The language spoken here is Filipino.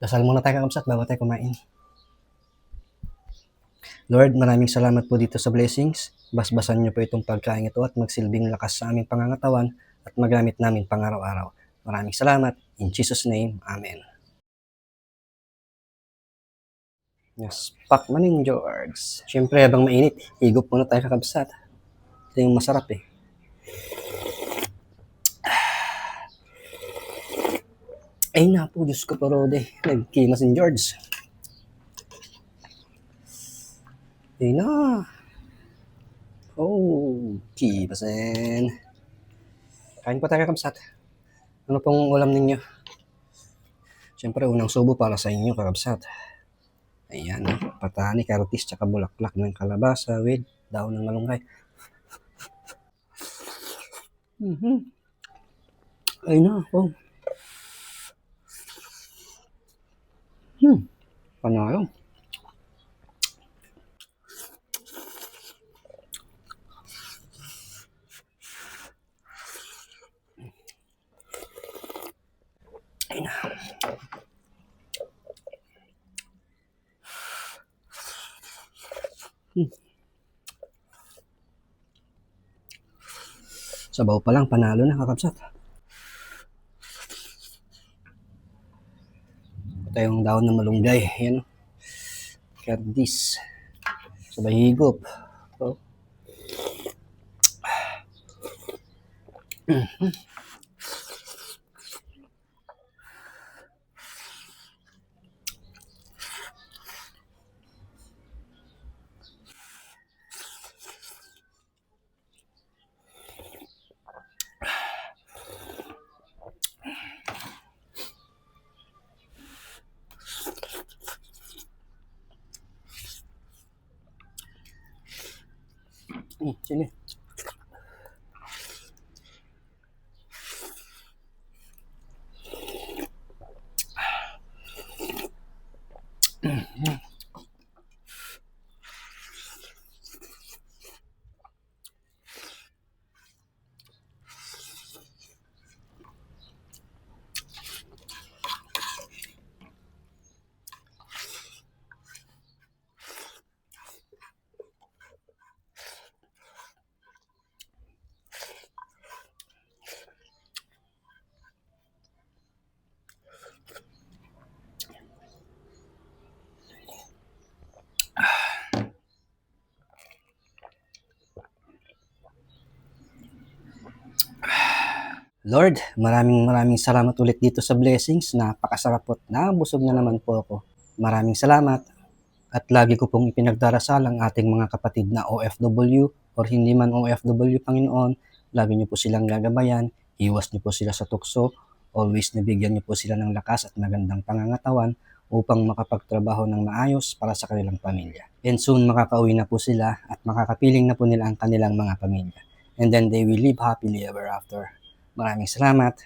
Dasal muna tayo kakabsat bago tayo kumain. Lord, maraming salamat po dito sa blessings. Basbasan niyo po itong pagkain ito at magsilbing lakas sa aming pangangatawan at magamit namin pang-araw-araw. Maraming salamat. In Jesus' name, Amen. Yes, Pak Maning George. Siyempre, habang mainit, higop muna tayo kakabsat. Ito yung masarap eh. Ay na po, Diyos ko parode. Nagkima si George. Ay na. Oh, kibasin. Kain pa tayo kakabsat. Ano pong ulam ninyo? Siyempre, unang subo para sa inyo, kakabsat. Ayan, patani, karotis, tsaka bulaklak ng kalabasa with daon ng malunggay. Mhm. Ay na, oh. Hmm, panalo. Ay na. Sabaw pa lang, panalo na kakabsat. Ito yung daon ng malunggay. Yan. Kardis. Sabay higop. 嗯，尽力。嗯嗯。Lord, maraming maraming salamat ulit dito sa blessings. Napakasarap po at nabusog na naman po ako. Maraming salamat. At lagi ko pong ipinagdarasal ang ating mga kapatid na OFW or hindi man OFW, Panginoon. Lagi niyo po silang gagabayan. Iwas niyo po sila sa tukso. Always nabigyan niyo po sila ng lakas at magandang pangangatawan upang makapagtrabaho ng maayos para sa kanilang pamilya. And soon makakauwi na po sila at makakapiling na po nila ang kanilang mga pamilya. And then they will live happily ever after. Maraming salamat.